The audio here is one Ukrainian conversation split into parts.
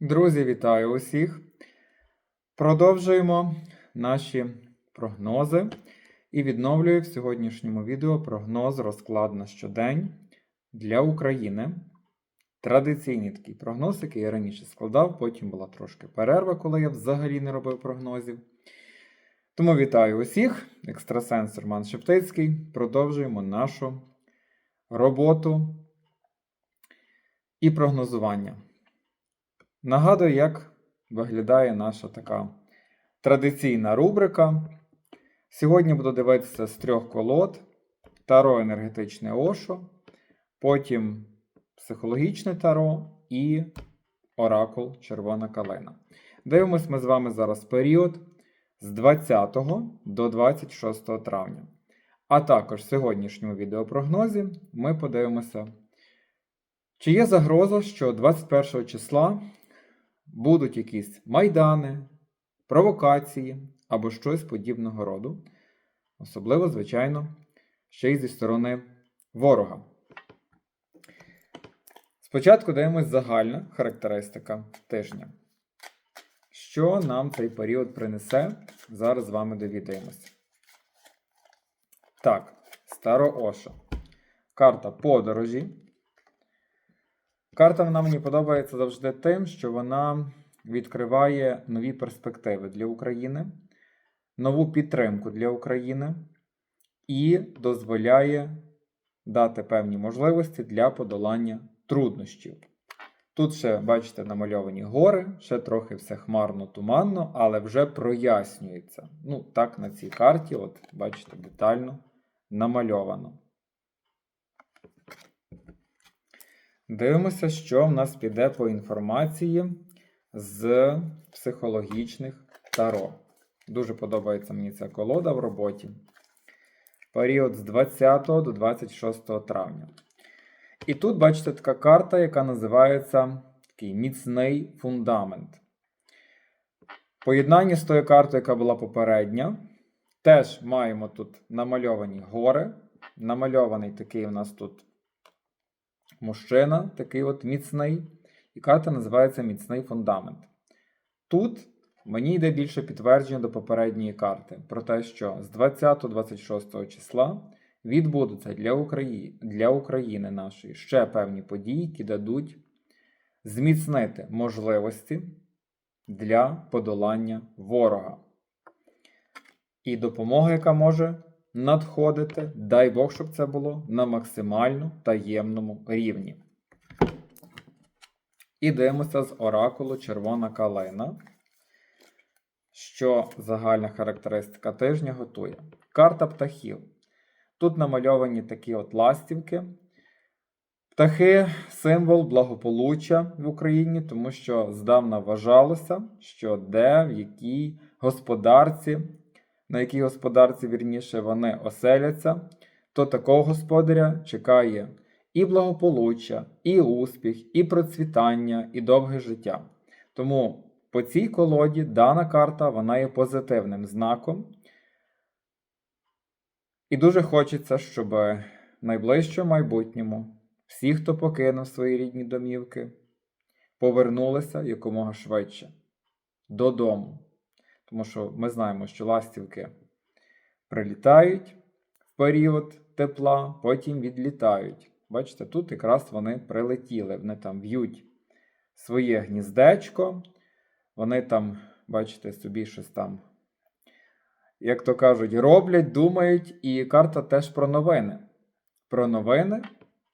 Друзі, вітаю усіх! Продовжуємо наші прогнози і відновлюю в сьогоднішньому відео прогноз розклад на щодень для України. Традиційний такий прогноз, який я раніше складав, потім була трошки перерва, коли я взагалі не робив прогнозів. Тому вітаю усіх! Екстрасенс Роман Шептицький. Продовжуємо нашу роботу і прогнозування. Нагадую, як виглядає наша така традиційна рубрика. Сьогодні буду дивитися з трьох колод: Таро енергетичне Ошо, потім психологічне таро і Оракул Червона калина. Дивимось ми з вами зараз період з 20 до 26 травня. А також в сьогоднішньому відеопрогнозі ми подивимося, чи є загроза, що 21 числа будуть якісь майдани, провокації або щось подібного роду. Особливо, звичайно, ще й зі сторони ворога. Спочатку дивимось загальна характеристика тижня. Що нам цей період принесе? Зараз з вами довідаємося. Так, Старо Оша. Карта подорожі. Карта вона мені подобається завжди тим, що вона відкриває нові перспективи для України, нову підтримку для України і дозволяє дати певні можливості для подолання труднощів. Тут ще, бачите, намальовані гори, ще трохи все хмарно, туманно, але вже прояснюється. Ну, так, на цій карті, от, бачите, детально намальовано. Дивимося, що в нас піде по інформації з психологічних таро. Дуже подобається мені ця колода в роботі. Період з 20 до 26 травня. І тут, бачите, така карта, яка називається такий міцний фундамент. Поєднання з тою картою, яка була попередня. Теж маємо тут намальовані гори. Намальований такий у нас тут мужчина, такий от міцний. І карта називається Міцний фундамент. Тут мені йде більше підтвердження до попередньої карти про те, що з 20-26 числа відбудуться для України, для України нашої ще певні події, які дадуть зміцнити можливості для подолання ворога. І допомога, яка може надходити, дай Бог, щоб це було на максимально таємному рівні. І дивимося з оракулу Червона калина, що загальна характеристика тижня готує. Карта птахів. Тут намальовані такі от ластівки. Птахи символ благополуччя в Україні, тому що здавна вважалося, що де, в якій господарці, на якій господарці, вірніше, вони оселяться, то такого господаря чекає і благополуччя, і успіх, і процвітання, і довге життя. Тому по цій колоді дана карта вона є позитивним знаком. І дуже хочеться, щоб в найближчому майбутньому всі, хто покинув свої рідні домівки, повернулися якомога швидше додому. Тому що ми знаємо, що ластівки прилітають в період тепла, потім відлітають. Бачите, тут якраз вони прилетіли, вони там в'ють своє гніздечко, вони там, бачите, собі щось там, як то кажуть, роблять, думають, і карта теж про новини. Про новини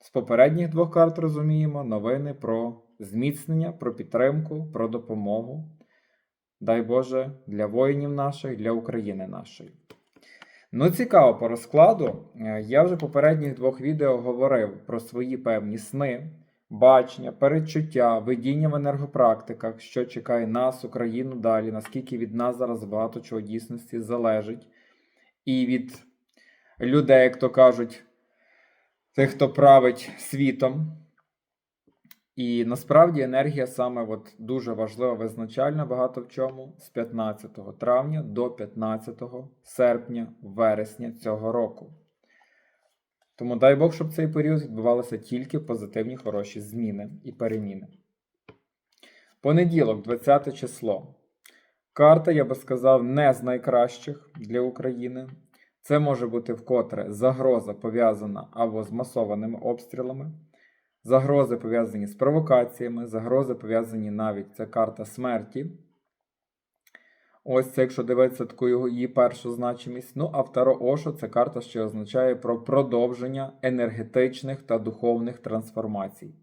з попередніх двох карт розуміємо, новини про зміцнення, про підтримку, про допомогу. Дай Боже, для воїнів наших, для України нашої. Ну, цікаво по розкладу. Е, Я вже в попередніх двох відео говорив про свої певні сни, бачення, передчуття, видіння в енергопрактиках, що чекає нас, Україну далі, наскільки від нас зараз багато чого дійсності залежить. І від людей, як то кажуть, тих, хто править світом. І насправді енергія саме от дуже важлива, визначальна багато в чому з 15 травня до 15 серпня, вересня цього року. Тому дай Бог, щоб цей період відбувалися тільки позитивні хороші зміни і переміни. Понеділок, 20 число. Карта, я би сказав, не з найкращих для України. Це може бути вкотре загроза пов'язана або з масованими обстрілами, загрози пов'язані з провокаціями, загрози пов'язані навіть це карта смерті. Ось це, якщо дивитися таку його її першу значимість. Ну, а второ Ошо це карта, що означає про продовження енергетичних та духовних трансформацій.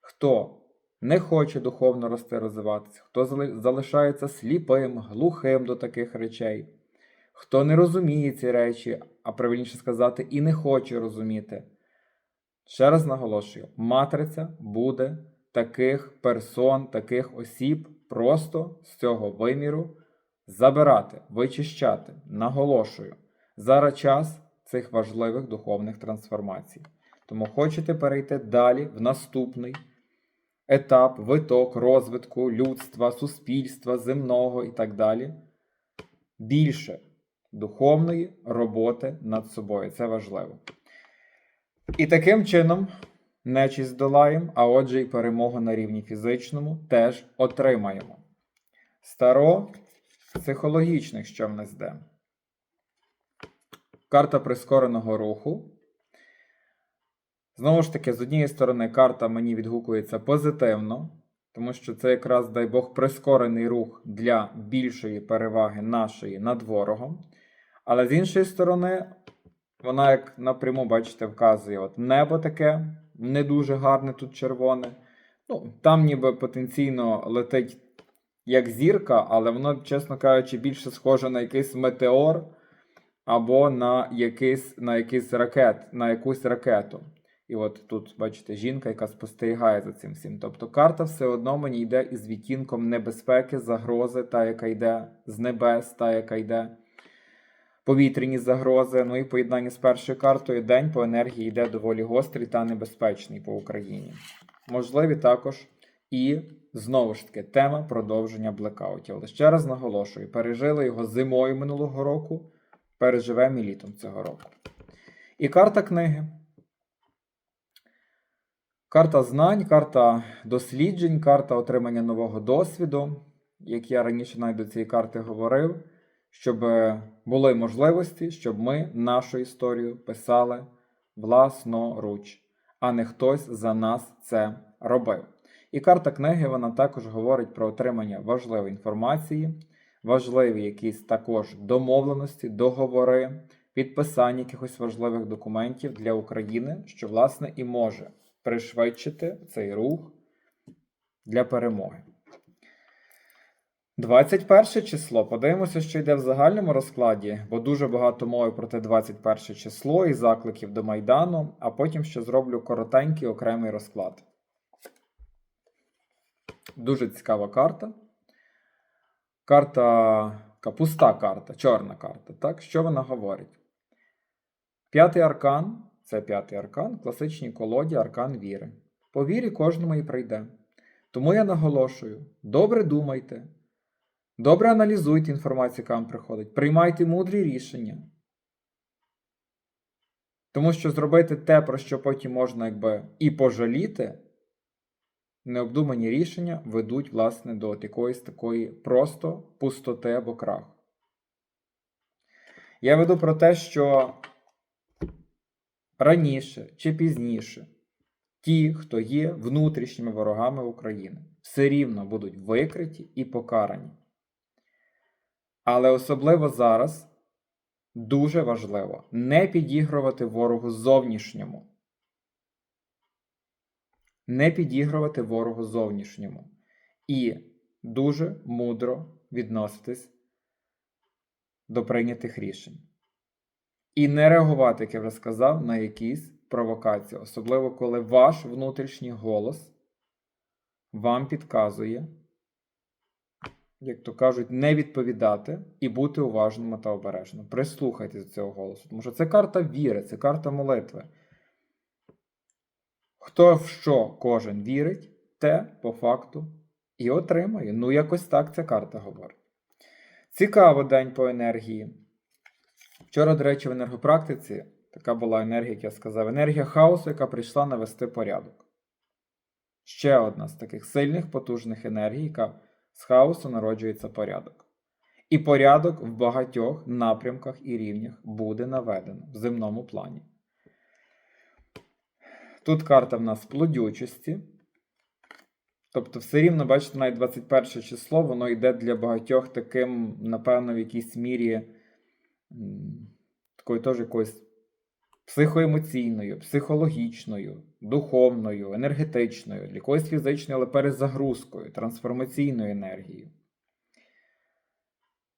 Хто не хоче духовно рости, розвиватися, хто залишається сліпим, глухим до таких речей, хто не розуміє ці речі, а правильніше сказати, і не хоче розуміти. Ще раз наголошую: матриця буде таких персон, таких осіб просто з цього виміру забирати, вичищати. Наголошую. Зараз час цих важливих духовних трансформацій. Тому хочете перейти далі в наступний етап, виток розвитку людства, суспільства, земного і так далі. Більше духовної роботи над собою. Це важливо. І таким чином нечість долаємо, а отже, і перемогу на рівні фізичному теж отримаємо. Старо психологічних, що в нас йде. Карта прискореного руху. Знову ж таки, з однієї сторони, карта мені відгукується позитивно, тому що це якраз, дай Бог, прискорений рух для більшої переваги нашої над ворогом. Але з іншої сторони, вона, як напряму, бачите, вказує: от небо таке не дуже гарне тут червоне. Ну, там ніби потенційно летить як зірка, але воно, чесно кажучи, більше схоже на якийсь метеор або на якийсь, на якийсь ракет, на якусь ракету. І от тут, бачите, жінка, яка спостерігає за цим всім. Тобто карта все одно мені йде із відтінком небезпеки, загрози, та, яка йде з небес, та, яка йде повітряні загрози. Ну і поєднання з першою картою день по енергії йде доволі гострий та небезпечний по Україні. Можливі також і знову ж таки тема продовження блекаутів. Але ще раз наголошую: пережили його зимою минулого року, переживемо і літом цього року. І карта книги. Карта знань, карта досліджень, карта отримання нового досвіду. Як я раніше навіть до цієї карти говорив, щоб е, були можливості, щоб ми нашу історію писали власноруч, а не хтось за нас це робив. І карта книги вона також говорить про отримання важливої інформації, важливі якісь також домовленості, договори, підписання якихось важливих документів для України, що, власне, і може пришвидшити цей рух для перемоги. 21 число. Подивимося, що йде в загальному розкладі, бо дуже багато мови про те 21 число і закликів до Майдану, а потім ще зроблю коротенький окремий розклад. Дуже цікава карта. Карта, така пуста карта, чорна карта. Так? Що вона говорить? П'ятий аркан це п'ятий аркан, класичній колоді аркан віри. По вірі кожному і прийде. Тому я наголошую: добре думайте, добре аналізуйте інформацію, яка вам приходить, приймайте мудрі рішення. Тому що зробити те, про що потім можна якби і пожаліти, необдумані рішення ведуть, власне, до якоїсь такої просто пустоти або краху. Я веду про те, що раніше чи пізніше ті, хто є внутрішніми ворогами України, все рівно будуть викриті і покарані. Але особливо зараз дуже важливо не підігрувати ворогу зовнішньому. Не підігрувати ворогу зовнішньому. І дуже мудро відноситись до прийнятих рішень. І не реагувати, як я вже сказав, на якісь провокації, особливо коли ваш внутрішній голос вам підказує, як то кажуть, не відповідати і бути уважними та обережним. Прислухайтесь до цього голосу, тому що це карта віри, це карта молитви. Хто в що кожен вірить, те по факту і отримає. Ну, якось так ця карта говорить. Цікаво день по енергії. Вчора, до речі, в енергопрактиці така була енергія, як я сказав, енергія хаосу, яка прийшла навести порядок. Ще одна з таких сильних потужних енергій, яка з хаосу народжується порядок. І порядок в багатьох напрямках і рівнях буде наведено в земному плані. Тут карта в нас плодючості. Тобто, все рівно, бачите, навіть 21 число, воно йде для багатьох таким, напевно, в якійсь мірі такою теж якоюсь психоемоційною, психологічною, духовною, енергетичною, для якоїсь фізичною, але перезагрузкою, трансформаційною енергією.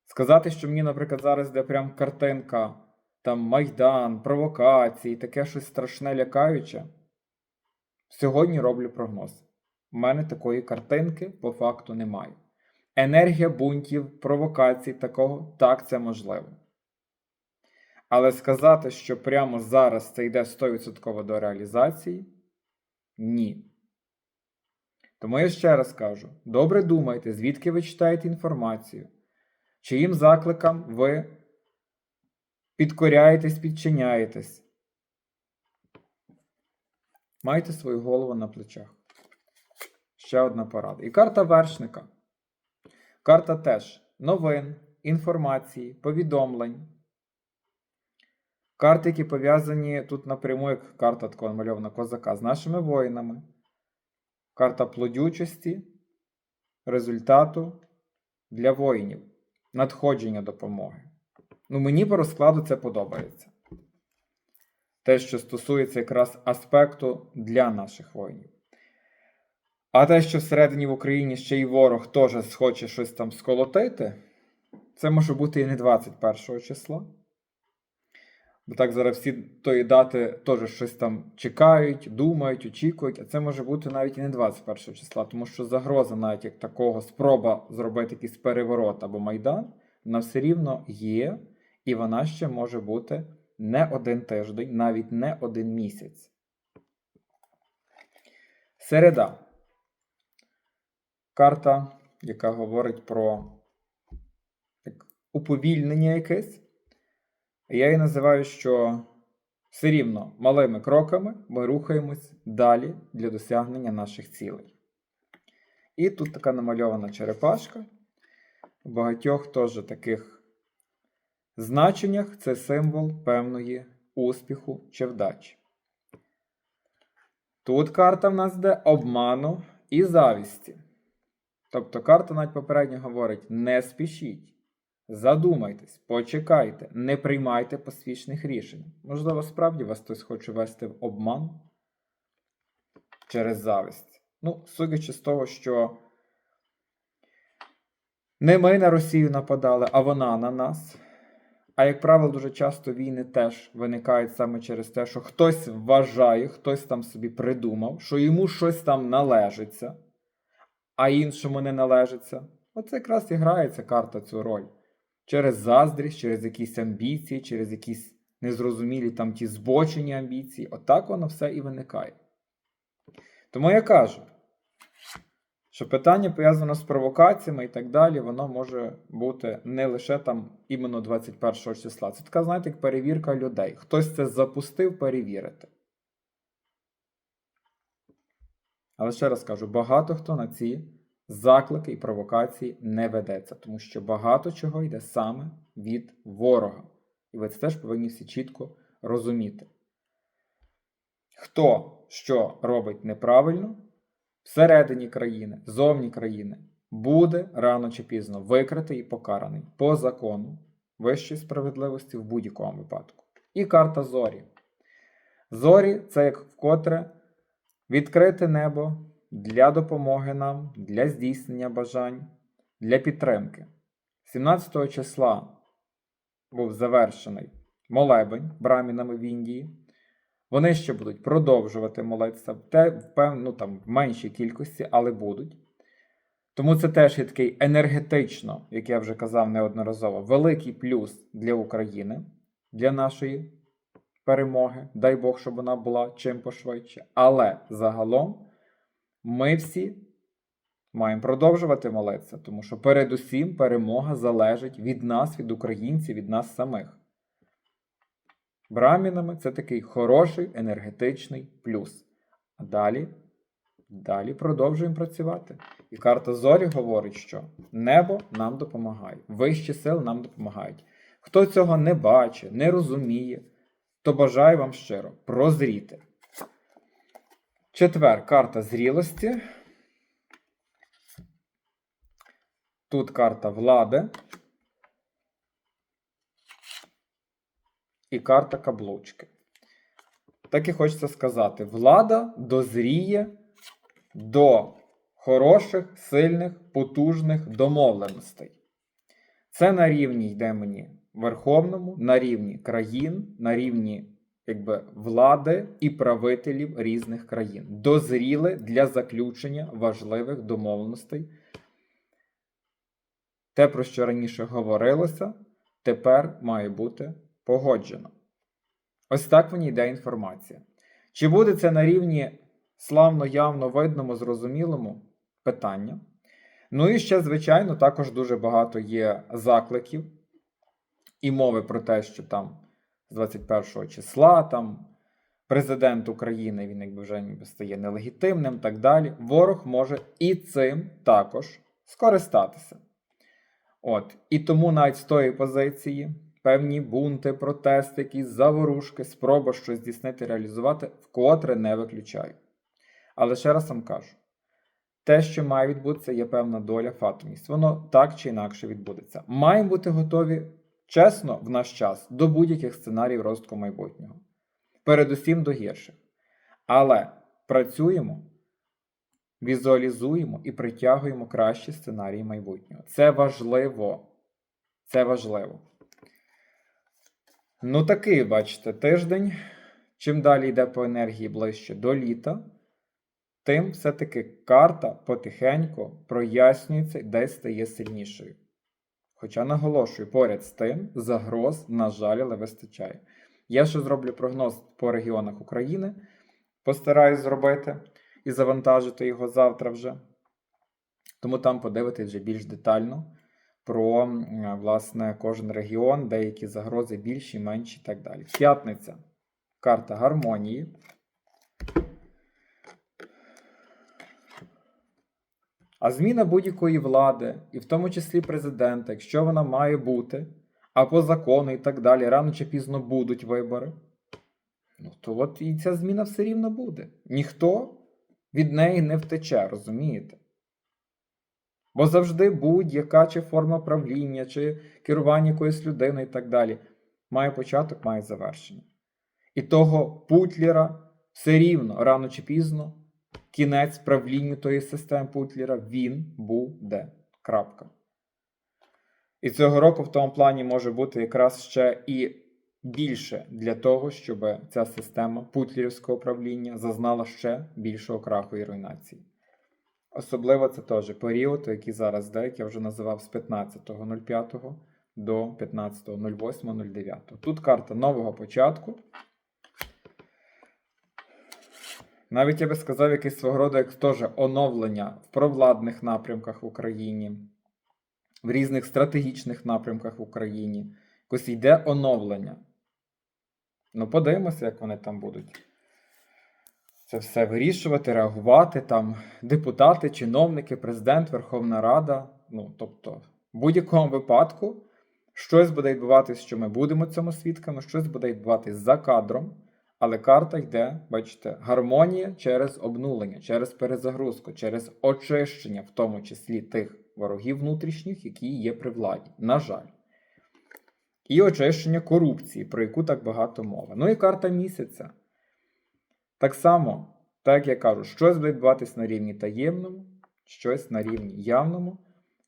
Сказати, що мені, наприклад, зараз йде прям картинка, там Майдан, провокації, таке щось страшне лякаюче. Сьогодні роблю прогноз. У мене такої картинки по факту немає. Енергія бунтів, провокацій такого, так, це можливо. Але сказати, що прямо зараз це йде 100% до реалізації ні. Тому я ще раз кажу: добре думайте, звідки ви читаєте інформацію, чиїм закликам ви підкоряєтесь, підчиняєтесь. Майте свою голову на плечах. Ще одна порада. І карта вершника. Карта теж новин, інформації, повідомлень. Карти, які пов'язані тут напряму, як карта такого намальована козака, з нашими воїнами. Карта плодючості, результату для воїнів, надходження допомоги. Ну, мені по розкладу це подобається. Те, що стосується якраз аспекту для наших воїнів. А те, що всередині в Україні ще й ворог теж хоче щось там сколотити, це може бути і не 21 числа. Бо так зараз всі тої дати теж щось там чекають, думають, очікують, а це може бути навіть і не 21 числа, тому що загроза, навіть як такого, спроба зробити якийсь переворот або майдан, вона все рівно є, і вона ще може бути не один тиждень, навіть не один місяць. Середа. Карта, яка говорить про як, уповільнення якесь. Я її називаю, що все рівно малими кроками ми рухаємось далі для досягнення наших цілей. І тут така намальована черепашка. У багатьох теж таких значеннях це символ певної успіху чи вдачі. Тут карта в нас йде обману і завісті. Тобто карта навіть попередньо говорить: не спішіть. Задумайтесь, почекайте, не приймайте поспішних рішень. Можливо, справді вас хтось хоче вести в обман через зависть. Ну, судячи з того, що не ми на Росію нападали, а вона на нас. А як правило, дуже часто війни теж виникають саме через те, що хтось вважає, хтось там собі придумав, що йому щось там належиться, а іншому не належиться. Оце якраз і грається карта цю роль. Через заздрість, через якісь амбіції, через якісь незрозумілі там ті збочені амбіції. Отак воно все і виникає. Тому я кажу, що питання пов'язане з провокаціями і так далі, воно може бути не лише там іменно 21 числа. Це така, знаєте, як перевірка людей. Хтось це запустив перевірити. Але ще раз кажу: багато хто на ці заклики і провокації не ведеться, тому що багато чого йде саме від ворога. І ви це теж повинні всі чітко розуміти. Хто що робить неправильно всередині країни, зовні країни, буде рано чи пізно викритий і покараний по закону вищої справедливості в будь-якому випадку. І карта зорі. Зорі це як вкотре відкрите небо для допомоги нам, для здійснення бажань, для підтримки. 17 числа був завершений молебень брамінами в Індії. Вони ще будуть продовжувати молитися, ну, там, в меншій кількості, але будуть. Тому це теж є такий енергетично, як я вже казав неодноразово, великий плюс для України, для нашої перемоги. Дай Бог, щоб вона була чим пошвидше. Але загалом ми всі маємо продовжувати молитися, тому що передусім перемога залежить від нас, від українців, від нас самих. Брамінами це такий хороший енергетичний плюс. А далі Далі продовжуємо працювати. І карта зорі говорить, що небо нам допомагає, вищі сили нам допомагають. Хто цього не бачить, не розуміє, то бажаю вам щиро прозріти. Четвер карта зрілості. Тут карта влади. І карта каблучки. Так і хочеться сказати: влада дозріє до хороших, сильних, потужних домовленостей. Це на рівні йде мені верховному, на рівні країн, на рівні якби, влади і правителів різних країн. Дозріли для заключення важливих домовленостей. Те, про що раніше говорилося, тепер має бути погоджено. Ось так мені йде інформація. Чи буде це на рівні славно, явно, видному, зрозумілому питання? Ну і ще, звичайно, також дуже багато є закликів і мови про те, що там з 21 числа там президент України він якби вже ніби стає нелегітимним, так далі. Ворог може і цим також скористатися. От. І тому навіть з тої позиції певні бунти, протести, якісь заворушки, спроба щось здійснити, реалізувати, вкотре не виключаю. Але ще раз вам кажу: те, що має відбутися, є певна доля, фатумність. Воно так чи інакше відбудеться. Маємо бути готові чесно в наш час до будь-яких сценаріїв розвитку майбутнього. Передусім до гірших. Але працюємо, візуалізуємо і притягуємо кращі сценарії майбутнього. Це важливо. Це важливо. Ну, такий, бачите, тиждень. Чим далі йде по енергії ближче до літа, тим все-таки карта потихеньку прояснюється і десь стає сильнішою. Хоча наголошую, поряд з тим, загроз, на жаль, але вистачає. Я ще зроблю прогноз по регіонах України. Постараюсь зробити і завантажити його завтра вже. Тому там подивитись вже більш детально про власне кожен регіон, деякі загрози більші, менші і так далі. П'ятниця. Карта гармонії. А зміна будь-якої влади, і в тому числі президента, якщо вона має бути, а по закону і так далі, рано чи пізно будуть вибори, ну то от і ця зміна все рівно буде. Ніхто від неї не втече, розумієте? Бо завжди будь-яка чи форма правління, чи керування якоюсь людиною і так далі, має початок, має завершення. І того Путлера все рівно, рано чи пізно, кінець правлінню тої системи Путлера, він буде. Крапка. І цього року в тому плані може бути якраз ще і більше для того, щоб ця система путлерівського правління зазнала ще більшого краху і руйнації. Особливо це теж період, який зараз йде, як я вже називав з 15.05 до 15.08.09. Тут карта нового початку. Навіть я би сказав, якийсь свого роду як теж оновлення в провладних напрямках в Україні, в різних стратегічних напрямках в Україні. Якось йде оновлення. Ну, подивимося, як вони там будуть це все вирішувати, реагувати. Там депутати, чиновники, президент, Верховна Рада. Ну, тобто, в будь-якому випадку щось буде відбуватись, що ми будемо цьому свідками, щось буде відбуватись за кадром. Але карта йде, бачите, гармонія через обнулення, через перезагрузку, через очищення, в тому числі тих ворогів внутрішніх, які є при владі. На жаль. І очищення корупції, про яку так багато мови. Ну і карта місяця. Так само, так як я кажу, щось буде відбуватись на рівні таємному, щось на рівні явному.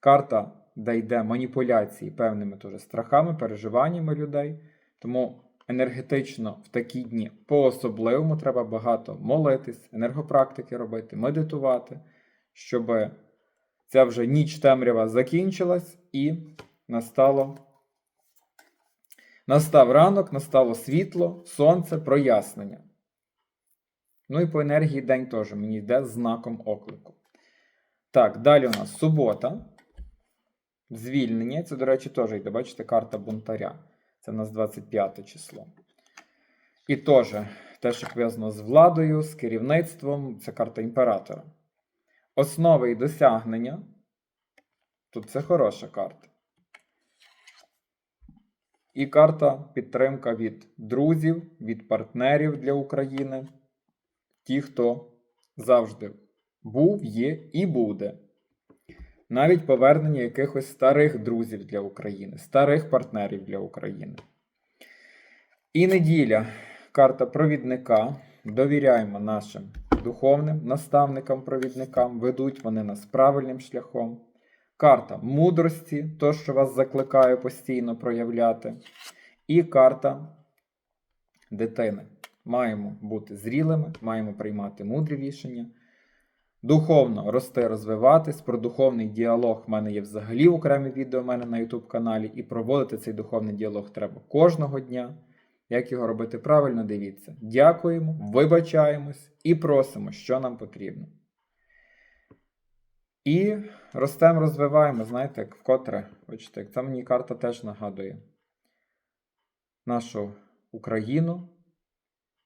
Карта, де йде маніпуляції певними теж страхами, переживаннями людей. Тому енергетично в такі дні по-особливому треба багато молитись, енергопрактики робити, медитувати, щоб ця вже ніч темрява закінчилась і настало. Настав ранок, настало світло, сонце, прояснення. Ну і по енергії день теж мені йде знаком оклику. Так, далі у нас субота. Звільнення. Це, до речі, теж йде, бачите, карта бунтаря. Це у нас 25 число. І теж те, що пов'язано з владою, з керівництвом, це карта імператора. Основи і досягнення. Тут це хороша карта. І карта підтримка від друзів, від партнерів для України. Ті, хто завжди був, є і буде. Навіть повернення якихось старих друзів для України, старих партнерів для України. І неділя. Карта провідника. Довіряємо нашим духовним наставникам-провідникам. Ведуть вони нас правильним шляхом. Карта мудрості, то, що вас закликає постійно проявляти. І карта дитини. Маємо бути зрілими, маємо приймати мудрі рішення. Духовно рости, розвиватись. Про духовний діалог в мене є взагалі окреме відео в мене на YouTube каналі. І проводити цей духовний діалог треба кожного дня. Як його робити правильно, дивіться. Дякуємо, вибачаємось і просимо, що нам потрібно. І ростемо, розвиваємо, знаєте, як вкотре, бачите, як це мені карта теж нагадує нашу Україну,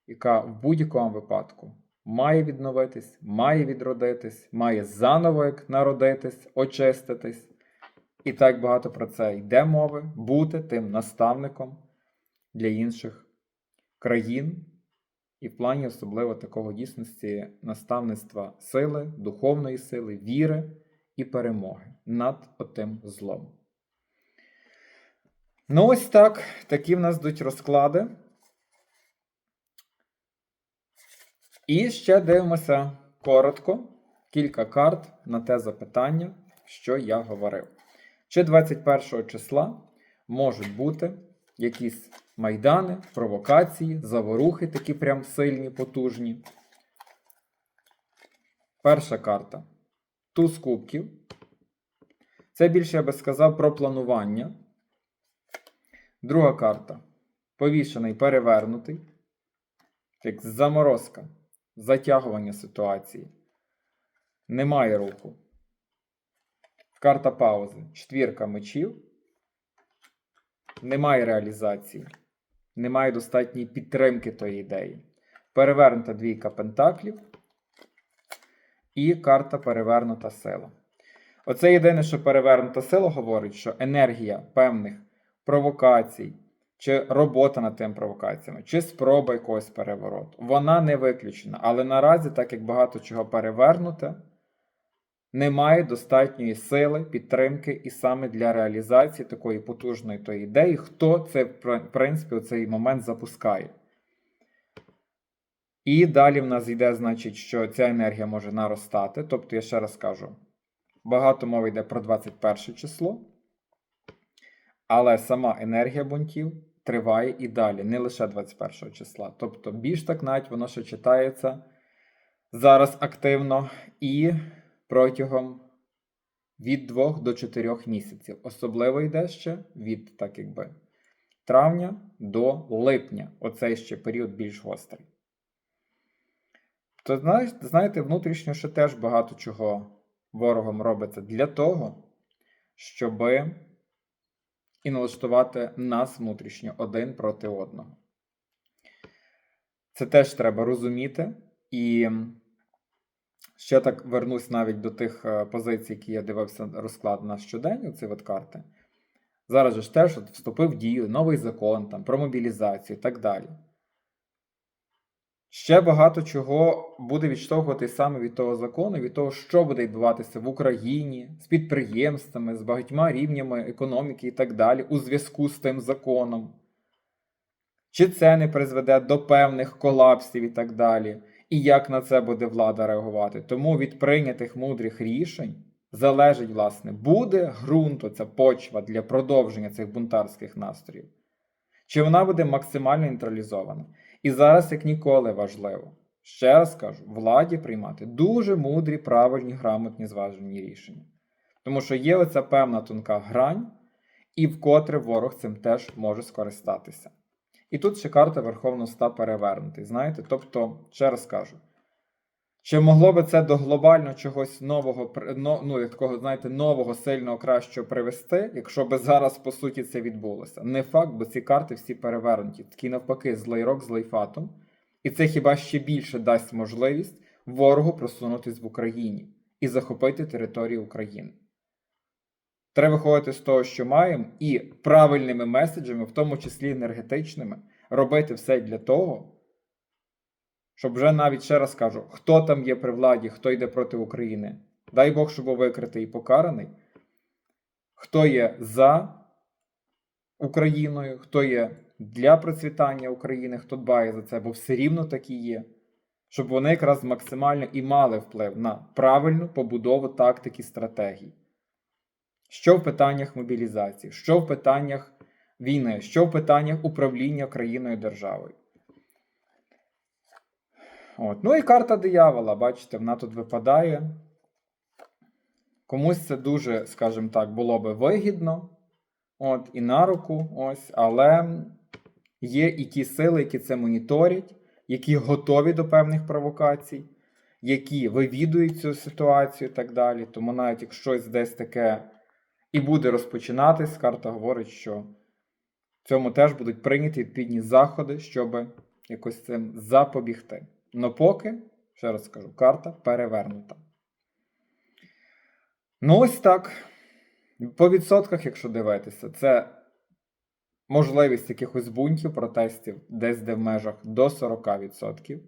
яка в будь-якому випадку має відновитись, має відродитись, має заново як народитись, очиститись. І так багато про це йде мови, бути тим наставником для інших країн, і в плані особливо такого дійсності наставництва сили, духовної сили, віри і перемоги над отим злом. Ну, ось так. Такі в нас йдуть розклади. І ще дивимося коротко кілька карт на те запитання, що я говорив. Чи 21 числа можуть бути якісь майдани, провокації, заворухи, такі прям сильні, потужні. Перша карта. Туз кубків. Це більше, я би сказав, про планування. Друга карта. Повішений перевернутий. Як заморозка. Затягування ситуації. Немає руху. Карта паузи. Четвірка мечів. Немає реалізації. Немає достатньої підтримки тої ідеї. Перевернута двійка пентаклів. І карта перевернута сила. Оце єдине, що перевернута сила говорить, що енергія певних провокацій, чи робота над тим провокаціями, чи спроба якогось перевороту, вона не виключена. Але наразі, так як багато чого перевернуте, немає достатньої сили, підтримки і саме для реалізації такої потужної тої ідеї, хто це, в принципі, у цей момент запускає. І далі в нас йде, значить, що ця енергія може наростати. Тобто, я ще раз кажу, багато мови йде про 21 число, але сама енергія бунтів триває і далі, не лише 21 числа. Тобто, більш так навіть воно ще читається зараз активно і протягом від 2 до 4 місяців. Особливо йде ще від так якби, травня до липня. Оцей ще період більш гострий. То знаєте, внутрішньо ще теж багато чого ворогом робиться для того, щоб і налаштувати нас внутрішньо один проти одного. Це теж треба розуміти. І ще так вернусь навіть до тих е, позицій, які я дивився розклад на щодень, ці от карти. Зараз же ж теж от вступив в дію новий закон там, про мобілізацію і так далі. Ще багато чого буде відштовхувати саме від того закону, від того, що буде відбуватися в Україні з підприємствами, з багатьма рівнями економіки і так далі, у зв'язку з тим законом. Чи це не призведе до певних колапсів і так далі, і як на це буде влада реагувати. Тому від прийнятих мудрих рішень залежить, власне, буде ґрунт, оця почва для продовження цих бунтарських настроїв, чи вона буде максимально нейтралізована. І зараз, як ніколи, важливо, ще раз кажу, владі приймати дуже мудрі, правильні, грамотні, зважені рішення. Тому що є оця певна тонка грань, і вкотре ворог цим теж може скористатися. І тут ще карта Верховного Ста перевернути. Знаєте, тобто, ще раз кажу, чи могло би це до глобально чогось нового, ну, такого, знаєте, нового, сильного, кращого привести, якщо би зараз, по суті, це відбулося? Не факт, бо ці карти всі перевернуті. Такі навпаки, злий рок, злий фатум. І це хіба ще більше дасть можливість ворогу просунутись в Україні і захопити територію України. Треба виходити з того, що маємо, і правильними меседжами, в тому числі енергетичними, робити все для того, щоб вже навіть ще раз кажу, хто там є при владі, хто йде проти України. Дай Бог, щоб був викритий і покараний, хто є за Україною, хто є для процвітання України, хто дбає за це, бо все рівно такі є. Щоб вони якраз максимально і мали вплив на правильну побудову тактики стратегій. Що в питаннях мобілізації, що в питаннях війни, що в питаннях управління країною державою. От. Ну і карта диявола, бачите, вона тут випадає. Комусь це дуже, скажімо так, було би вигідно. От, і на руку, ось, але є і ті сили, які це моніторять, які готові до певних провокацій, які вивідують цю ситуацію і так далі. Тому навіть якщо щось десь таке і буде розпочинатись, карта говорить, що в цьому теж будуть прийняті відповідні заходи, щоб якось цим запобігти. Но поки, ще раз скажу, карта перевернута. Ну, ось так. По відсотках, якщо дивитися, це можливість якихось бунтів, протестів десь де в межах до 40%.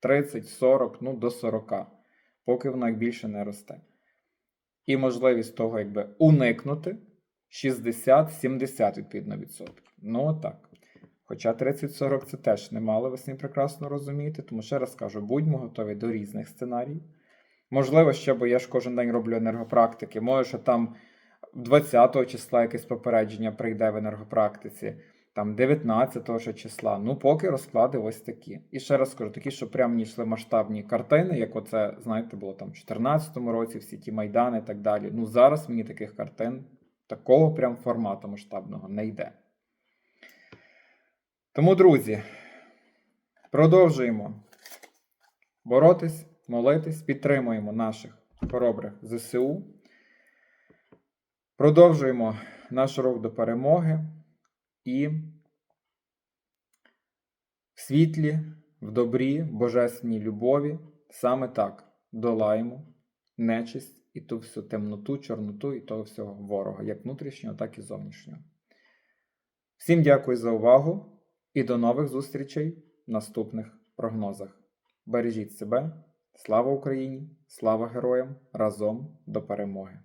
30, 40, ну до 40, поки воно більше не росте. І можливість того, якби уникнути 60-70 відповідно відсотків. Ну отак. Хоча 30-40 це теж немало, ви самі прекрасно розумієте, тому ще раз кажу, будьмо готові до різних сценаріїв. Можливо, ще, бо я ж кожен день роблю енергопрактики, може, що там 20 числа якесь попередження прийде в енергопрактиці, там 19 ще числа. Ну, поки розклади ось такі. І ще раз скажу, такі, що прям мені йшли масштабні картини, як оце, знаєте, було там в 2014 році, всі ті майдани і так далі. Ну, зараз мені таких картин, такого прям формату масштабного не йде. Тому, друзі, продовжуємо боротись, молитись, підтримуємо наших хоробрих ЗСУ. Продовжуємо наш рух до перемоги і в світлі, в добрі, божественній любові саме так долаємо нечисть і ту всю темноту, чорноту і того всього ворога, як внутрішнього, так і зовнішнього. Всім дякую за увагу і до нових зустрічей в наступних прогнозах. Бережіть себе, слава Україні, слава героям! Разом до перемоги!